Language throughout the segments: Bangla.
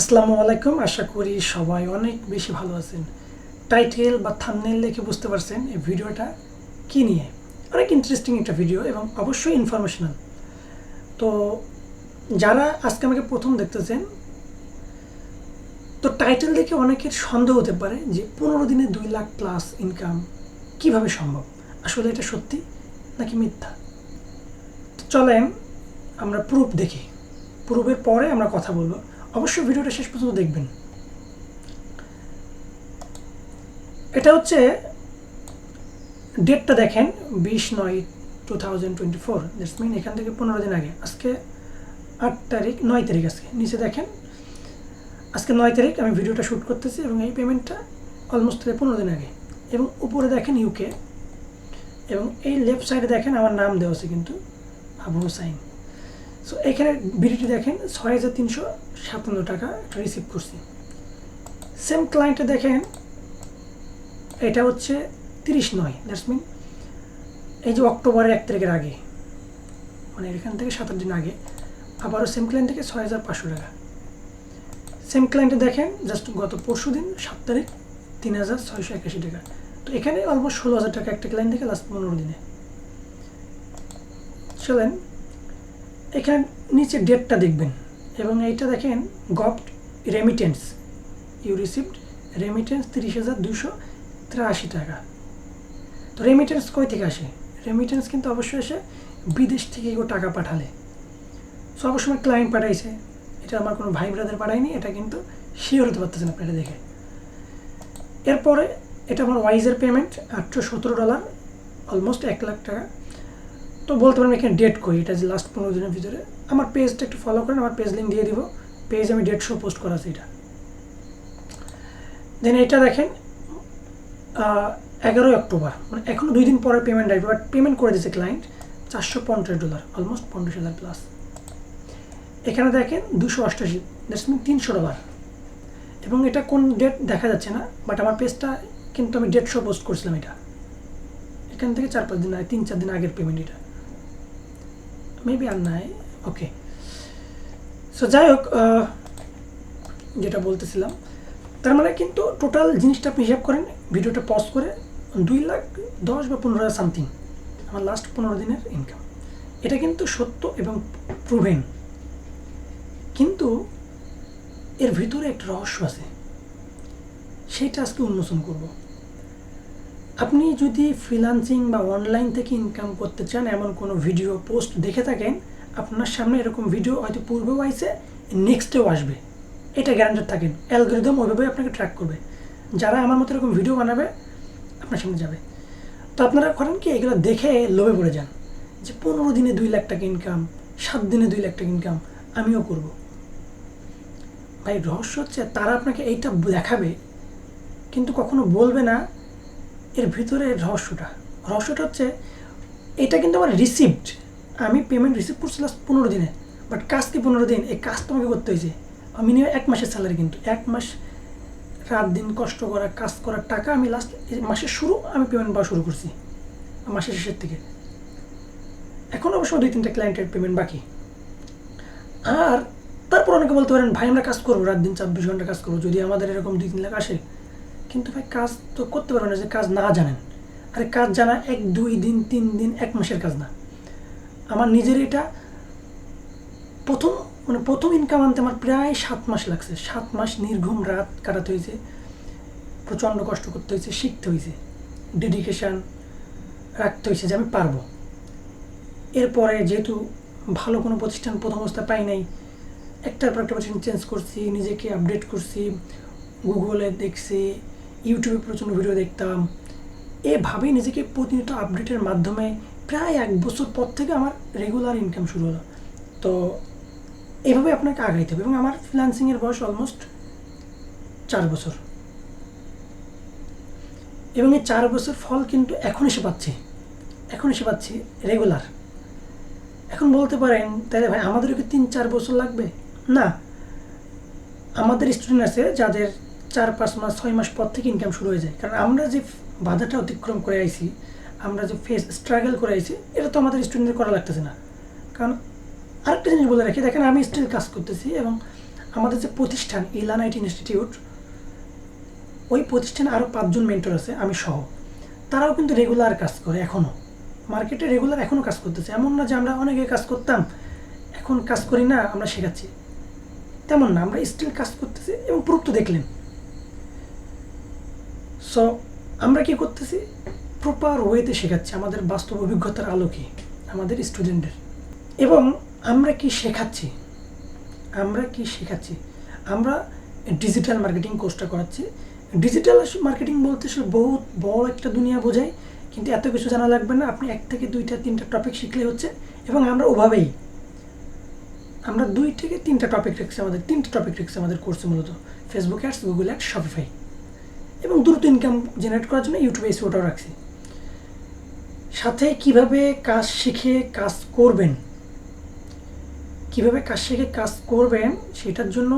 আসসালামু আলাইকুম, আশা করি সবাই অনেক বেশি ভালো আছেন। টাইটেল বা থামনেল দেখে বুঝতে পারছেন এই ভিডিওটা কী নিয়ে। অনেক ইন্টারেস্টিং একটা ভিডিও এবং অবশ্যই ইনফরমেশনাল তো যারা আজকে আমাকে প্রথম দেখতেছেন, তো টাইটেল দেখে অনেকের সন্দেহ হতে পারে যে পনেরো দিনে দুই লাখ প্লাস ইনকাম কীভাবে সম্ভব? আসলে এটা সত্যি নাকি মিথ্যা? চলেন আমরা প্রুফ দেখি। প্রুফের পরে আমরা কথা বলব। অবশ্যই ভিডিওটা শেষ পর্যন্ত দেখবেন। এটা হচ্ছে ডেটটা দেখেন, বিশ নয় টু থাউজেন্ড টোয়েন্টি ফোর এখান থেকে পনেরো দিন আগে। আজকে আট তারিখ, নয় তারিখ আজকে। নিচে দেখেন, আজকে নয় তারিখ আমি ভিডিওটা শ্যুট করতেছি এবং এই পেমেন্টটা অলমোস্ট থেকে পনেরো দিন আগে। এবং উপরে দেখেন ইউকে এবং এই লেফট সাইডে দেখেন আমার নাম দেওয়া আছে কিন্তু আবু হুসাইন সো এখানে বিডিটি দেখেন, ছয় হাজার তিনশো সাতান্ন টাকা এটা রিসিভ করছি। সেম ক্লায়েন্টে দেখেন, এটা হচ্ছে তিরিশ নয় দ্যাটস মিন এই যে অক্টোবরের এক তারিখের আগে মানে এখান থেকে সাত দিন আগে, আবারও সেম ক্লায়েন্ট থেকে ছয় হাজার পাঁচশো টাকা। সেম ক্লায়েন্টে দেখেন জাস্ট গত পরশু দিন, সাত তারিখ, তিন হাজার ছয়শো একাশি টাকা। তো এখানে অলমোস্ট ষোলো হাজার টাকা একটা ক্লায়েন্ট থেকে লাস্ট পনেরো দিনে। চলেন এখানে নিচে ডেটটা দেখবেন। এবং এইটা দেখেন গপ্ট রেমিটেন্স ইউ রিসিভড রেমিটেন্স তিরিশ হাজার দুশো তিরাশি টাকা। তো রেমিটেন্স কই থেকে আসে? রেমিটেন্স কিন্তু অবশ্যই এসে বিদেশ থেকে কেউ টাকা পাঠালে। সো অবশ্যই ক্লায়েন্ট পাঠাইছে। এটা আমার কোনো ভাই ব্রাদার পাঠায়নি, এটা কিন্তু শিওর হতে পারতেছেন আপনি এটা দেখে। এরপরে এটা আমার ওয়াইজের পেমেন্ট আটশো সতেরো ডলার অলমোস্ট এক লাখ টাকা। তো বলতে পারেন এখানে ডেট করি, এটা যে লাস্ট পনেরো দিনের ভিতরে। আমার পেজটা একটু ফলো করেন, আমার পেজ লিঙ্ক দিয়ে দিব। পেজ আমি ডেট শো পোস্ট করা আছে এটা। দেন এটা দেখেন এগারোই অক্টোবর মানে এখনও দুই দিন পরে পেমেন্ট আসবে বাট পেমেন্ট করে দিয়েছে ক্লায়েন্ট চারশো পঞ্চাশ ডলার অলমোস্ট পঞ্চাশ হাজার প্লাস এখানে দেখেন দুশো অষ্টাশি দ্যাটস মিন তিনশো ডলার এবং এটা কোন ডেট দেখা যাচ্ছে না বাট আমার পেজটা কিন্তু আমি ডেট শো পোস্ট করছিলাম এটা। এখান থেকে চার পাঁচ দিন আগে, তিন চার দিন আগের পেমেন্ট এটা। মেবি আর নাই ওকে সো যাই হোক যেটা বলতেছিলাম, তার মানে কিন্তু টোটাল জিনিসটা আপনি হিসাব করেন ভিডিওটা পজ করে দুই লাখ দশ বা পনেরো হাজার সামথিং আমার লাস্ট পনেরো দিনের ইনকাম এটা কিন্তু সত্য এবং প্রুভেন কিন্তু এর ভিতরে একটা রহস্য আছে, সেটা আজকে উন্মোচন করব। আপনি যদি ফ্রিলান্সিং বা অনলাইন থেকে ইনকাম করতে চান, এমন কোনো ভিডিও পোস্ট দেখে থাকেন, আপনার সামনে এরকম ভিডিও হয়তো পূর্বেও আইসে নেক্সটেও আসবে। এটা গ্যারান্টেড থাকেন। অ্যালগোরিদম ওইভাবে আপনাকে ট্র্যাক করবে। যারা আমার মতো এরকম ভিডিও বানাবে, আপনার সামনে যাবে। তো আপনারা করেন কি, এগুলো দেখে লোভে পড়ে যান। যে পনেরো দিনে দুই লাখ টাকা ইনকাম সাত দিনে দুই লাখ টাকা ইনকাম আমিও করব। ভাই, রহস্য হচ্ছে, তারা আপনাকে এইটা দেখাবে, কিন্তু কখনো বলবে না এর ভিতরে রহস্যটা। রহস্যটা হচ্ছে, এটা কিন্তু আমার রিসিভড আমি পেমেন্ট রিসিভ করছি লাস্ট পনেরো দিনে বাট কাজ কি পনেরো দিন? এই কাজ তোমাকে করতে হয়েছে। মিনিমাম এক মাসের স্যালারি কিন্তু, এক মাস রাত দিন কষ্ট করা, কাজ করার টাকা আমি লাস্ট মাসের শুরু আমি পেমেন্ট পাওয়া শুরু করছি, মাসের শেষের থেকে এখন অবশ্য দুই তিনটা ক্লায়েন্টের পেমেন্ট বাকি। আর তারপর অনেকে বলতে পারেন, ভাই, আমরা কাজ করব, রাত দিন চব্বিশ ঘণ্টা কাজ করব। যদি আমাদের এরকম দুই তিন লাখ আসে কিন্তু ভাই কাজ তো করতে পারবেন না যে কাজ না জানেন। আরে কাজ জানা এক, দুই দিন, তিন দিন, এক মাসের কাজ না। আমার নিজের এটা প্রথম মানে প্রথম ইনকাম আনতে আমার প্রায় সাত মাস লাগছে। সাত মাস নির্ঘুম রাত কাটাতে হয়েছে, প্রচণ্ড কষ্ট করতে হয়েছে, শিখতে হয়েছে। ডেডিকেশান রাখতে হয়েছে যে আমি পারব। এরপরে যেহেতু ভালো কোনো প্রতিষ্ঠান প্রথম অবস্থা পাই নাই, একটার পর একটা প্রতিষ্ঠান চেঞ্জ করছি, নিজেকে আপডেট করছি গুগলে দেখছি ইউটিউবে প্রচণ্ড ভিডিও দেখতাম। এভাবেই নিজেকে প্রতিনিয়ত আপডেটের মাধ্যমে প্রায় এক বছর পর থেকে আমার রেগুলার ইনকাম শুরু হলো। তো এভাবে আপনাকে আগাইতে হবে এবং আমার ফ্রিলান্সিংয়ের বয়স অলমোস্ট চার বছর। এবং এই চার বছর ফল কিন্তু এখন এসে পাচ্ছি। এখন এসে পাচ্ছি রেগুলার এখন বলতে পারেন, তাহলে ভাই, আমাদেরও কি তিন চার বছর লাগবে? না। আমাদের স্টুডেন্ট আছে যাদের চার, পাঁচ মাস, ছয় মাস পর থেকে ইনকাম শুরু হয়ে যায়। কারণ আমরা যে বাধাটা অতিক্রম করে আইছি, আমরা যে ফেস স্ট্রাগল করে আইছি, এটা তো আমাদের স্টুডেন্টদের করা লাগতেছে না। কারণ আরেকটা জিনিস বলে রাখি, দেখেন আমি স্টিল কাজ করতেছি এবং আমাদের যে প্রতিষ্ঠান ইলানাইট ইনস্টিটিউট ওই প্রতিষ্ঠানে আরও পাঁচজন মেন্টর আছে, আমি সহ। তারাও কিন্তু রেগুলার কাজ করে এখনও মার্কেটে রেগুলার এখনও কাজ করতেছে। এমন না যে আমরা অনেকে কাজ করতাম, এখন কাজ করি না, আমরা শেখাচ্ছি। তেমন না, আমরা স্টিল কাজ করতেছি এবং প্রুফ তো দেখলেন। সো আমরা কি করতেছি? প্রপার ওয়েতে শেখাচ্ছি আমাদের বাস্তব অভিজ্ঞতার আলোকে, আমাদের স্টুডেন্টদের এবং আমরা কি শেখাচ্ছি? আমরা কি শেখাচ্ছি? আমরা ডিজিটাল মার্কেটিং কোর্সটা করাচ্ছি। ডিজিটাল মার্কেটিং বলতে সে বহুত বড় একটা দুনিয়া বোঝায়, কিন্তু এত কিছু জানা লাগবে না। আপনি এক থেকে দুইটা, তিনটা টপিক শিখলে হচ্ছে, এবং আমরা ওভাবেই, আমরা দুই থেকে তিনটা টপিক রেখেছি আমাদের, তিনটা টপিক রেখেছি আমাদের কোর্সে মূলত। Facebook ads Google ads Shopify এবং দ্রুত ইনকাম জেনারেট করার জন্য ইউটিউবে এসিওটাও রাখছি। সাথে কীভাবে কাজ শিখে কাজ করবেন? কীভাবে কাজ শিখে কাজ করবেন? সেটার জন্য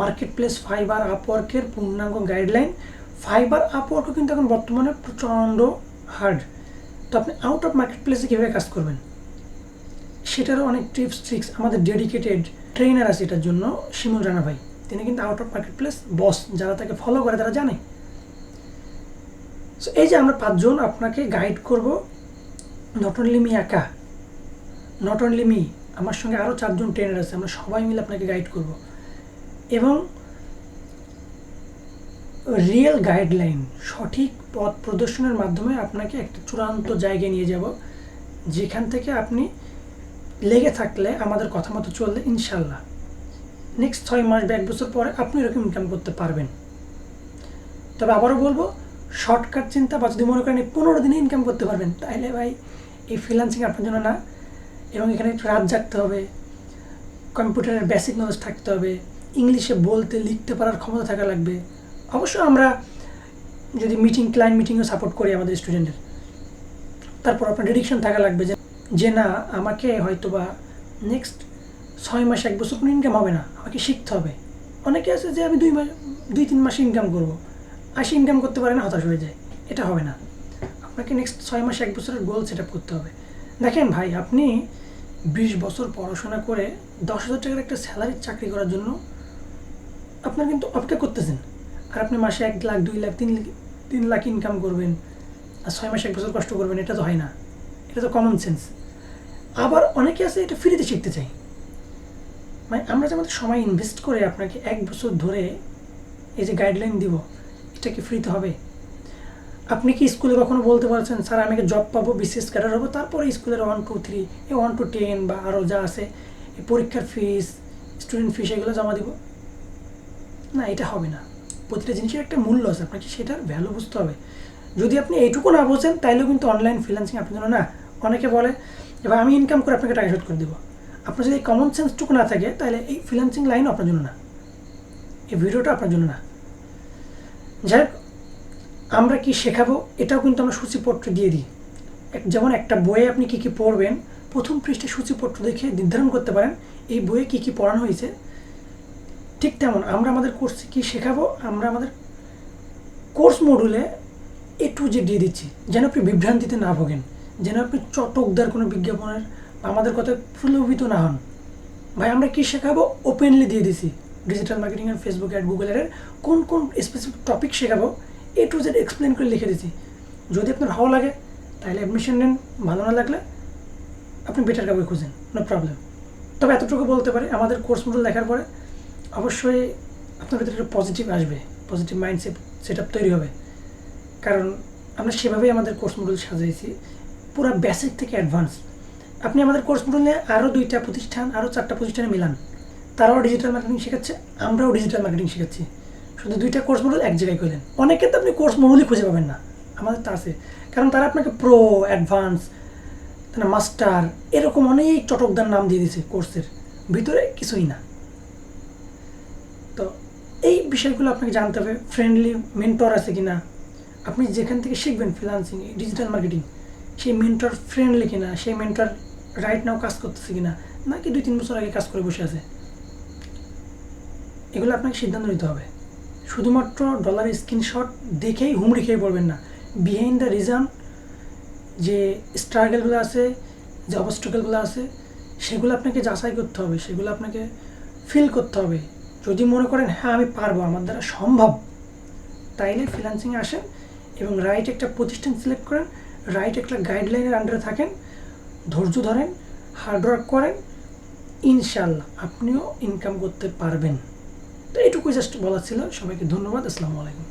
মার্কেট প্লেস ফাইবার আপওয়ার্কের পূর্ণাঙ্গ গাইডলাইন ফাইবার আপওয়ার্কও কিন্তু এখন বর্তমানে প্রচণ্ড হার্ড তো আপনি আউট অফ মার্কেট প্লেসে কীভাবে কাজ করবেন? সেটারও অনেক টিপস ট্রিক্স আমাদের ডেডিকেটেড ট্রেনার আছে এটার জন্য শিমুল রানা ভাই। তিনি কিন্তু out of marketplace boss যারা তাকে ফলো করে তারা জানে। সো এই যে আমরা পাঁচজন আপনাকে গাইড করব নট অনলি মি একা নট অনলি মি আমার সঙ্গে আরও চারজন ট্রেনার আছে, আমরা সবাই মিলে আপনাকে গাইড করব। এবং রিয়েল গাইডলাইন সঠিক পথ প্রদর্শনের মাধ্যমে আপনাকে একটা চূড়ান্ত জায়গায় নিয়ে যাব, যেখান থেকে আপনি লেগে থাকলে, আমাদের কথা মতো চললে ইনশাল্লাহ নেক্সট ছয় মাস বা এক বছর পরে আপনি এরকম ইনকাম করতে পারবেন। তবে আবারও বলব শর্টকাট চিন্তা বা যদি মনে করেন পনেরো দিনে ইনকাম করতে পারবেন, তাহলে ভাই এই ফ্রিলান্সিং আপনার জন্য না। এবং এখানে একটু রাত জাগতে হবে, কম্পিউটারের বেসিক নলেজ থাকতে হবে, ইংলিশে বলতে, লিখতে পারার ক্ষমতা থাকা লাগবে। অবশ্য আমরা যদি মিটিং ক্লায়েন্ট মিটিংও সাপোর্ট করি আমাদের স্টুডেন্টের তারপর আপনার ডিডিকশন থাকা লাগবে যে যে না, আমাকে হয়তো বা নেক্সট ছয় মাস, এক বছর কোনো ইনকাম হবে না, আমাকে শিখতে হবে। অনেকে আছে যে আমি দুই মাস, দুই, তিন মাসে ইনকাম করব। আশি ইনকাম করতে পারে না, হতাশ হয়ে যায়। এটা হবে না। আপনাকে নেক্সট ছয় মাস এক বছরের গোল সেট আপ করতে হবে। দেখেন ভাই, আপনি বিশ বছর পড়াশোনা করে দশ হাজার টাকার একটা স্যালারির চাকরি করার জন্য আপনার কিন্তু অপেক্ষা করতেছেন। আর আপনি মাসে এক লাখ, দুই লাখ, তিন তিন লাখ ইনকাম করবেন আর ছয় মাসে এক বছর কষ্ট করবেন, এটা তো হয় না। এটা তো কমন সেন্স আবার অনেকে আছে এটা ফ্রিতে শিখতে চাই মানে আমরা যে আমাদের সময় ইনভেস্ট করে আপনাকে এক বছর ধরে এই যে গাইডলাইন দিব এটা কি ফ্রিতে হবে। আপনি কি স্কুলে কখনো বলতে পারছেন, স্যার, আমি জব পাবো বিসিএস ক্যাডার হব, তারপরে স্কুলের ওয়ান টু থ্রি এই ওয়ান টু টেন বা আরও যা আছে পরীক্ষার ফিস স্টুডেন্ট ফিস এগুলো জমা দিব? না, এটা হবে না। প্রতিটা জিনিসের একটা মূল্য আছে, আপনাকে সেটার ভ্যালু বুঝতে হবে। যদি আপনি এইটুকু না বোঝেন, তাইলেও কিন্তু অনলাইন ফ্রিল্যান্সিং আপনার জন্য না। অনেকে বলে, এবার আমি ইনকাম করে আপনাকে টাকা শোধ করে দেবো। আপনার যদি কমন সেন্সটুকু না থাকে তাহলে এই ফ্রিল্যান্সিং লাইন আপনার জন্য না। এই ভিডিওটা আপনার জন্য না। যাই আমরা কি শেখাবো? এটাও কিন্তু আমরা সূচিপত্র দিয়ে দিই। যেমন একটা বইয়ে আপনি কী কী পড়বেন, প্রথম পৃষ্ঠে সূচিপত্র দেখে নির্ধারণ করতে পারেন, এই বইয়ে কী কী পড়ানো হয়েছে। ঠিক তেমন আমরা আমাদের কোর্সে কী শেখাবো? আমরা আমাদের কোর্স মডুলে এ টু জে দিয়ে দিচ্ছি, যেন আপনি বিভ্রান্তিতে না ভোগেন, যেন আপনি চটকদার কোনো বিজ্ঞাপনের আমাদের কথা প্রলোভিত না হন। ভাই, আমরা কী শেখাবো? ওপেনলি দিয়ে দিছি। ডিজিটাল মার্কেটিং আর ফেসবুক অ্যাড গুগল অ্যাডের কোন কোন স্পেসিফিক টপিক শেখাবো এ টু জেড এক্সপ্লেন করে লিখে দিছি যদি আপনার ভালো লাগে, তাহলে অ্যাডমিশন নেন, ভালো না লাগলে আপনি বেটার কাউকে খুঁজেন নো প্রবলেম তবে এতটুকু বলতে পারি, আমাদের কোর্স মডেল দেখার পরে অবশ্যই আপনার ভিতরে একটা পজিটিভ আসবে পজিটিভ মাইন্ডসেট সেট আপ তৈরি হবে। কারণ আমরা সেভাবেই আমাদের কোর্স মডেল সাজিয়েছি, পুরো বেসিক থেকে অ্যাডভান্স আপনি আমাদের কোর্স মডেল নিয়ে আরও দুইটা প্রতিষ্ঠান আরও চারটা প্রতিষ্ঠানে মিলান। তারাও ডিজিটাল মার্কেটিং শেখাচ্ছে, আমরাও ডিজিটাল মার্কেটিং শেখাচ্ছি। শুধু দুইটা কোর্স মডেল এক জায়গায় করলেন। অনেকে তো আপনি কোর্স মডেলই খুঁজে পাবেন না, আমাদের তা আছে। কারণ তারা আপনাকে প্রো অ্যাডভান্স তারা মাস্টার এরকম অনেক চটকদার নাম দিয়ে দিয়েছে কোর্সের ভিতরে কিছুই না। তো এই বিষয়গুলো আপনাকে জানতে হবে ফ্রেন্ডলি মেন্টর আছে কিনা? আপনি যেখান থেকে শিখবেন ফ্রিলান্সিং ডিজিটাল মার্কেটিং সেই মেন্টর ফ্রেন্ডলি কিনা? সেই মেন্টর রাইট নাও কাজ করতেছে কিনা? নাকি দুই, তিন বছর আগে কাজ করে বসে আছে? এগুলো আপনাকে সিদ্ধান্ত নিতে হবে। শুধুমাত্র ডলারের স্ক্রিনশট দেখেই হুমড়ি খেয়ে পড়বেন না। বিহাইন্ড দ্য রিজন যে স্ট্রাগলগুলো আছে, যে অবস্ট্রাগলগুলো আছে, সেগুলো আপনাকে যাচাই করতে হবে, সেগুলো আপনাকে ফিল করতে হবে। যদি মনে করেন হ্যাঁ আমি পারব, আমার দ্বারা সম্ভব, তাইলে ফ্রিল্যান্সিংয়ে আসেন এবং রাইট একটা প্রতিষ্ঠান সিলেক্ট করেন রাইট একটা গাইডলাইনের আন্ডারে থাকেন, ধৈর্য ধরেন হার্ডওয়ার্ক করেন ইনশাল্লাহ আপনিও ইনকাম করতে পারবেন। তো এটুকুই জাস্ট বলার ছিল। সবাইকে ধন্যবাদ। আসসালামু আলাইকুম।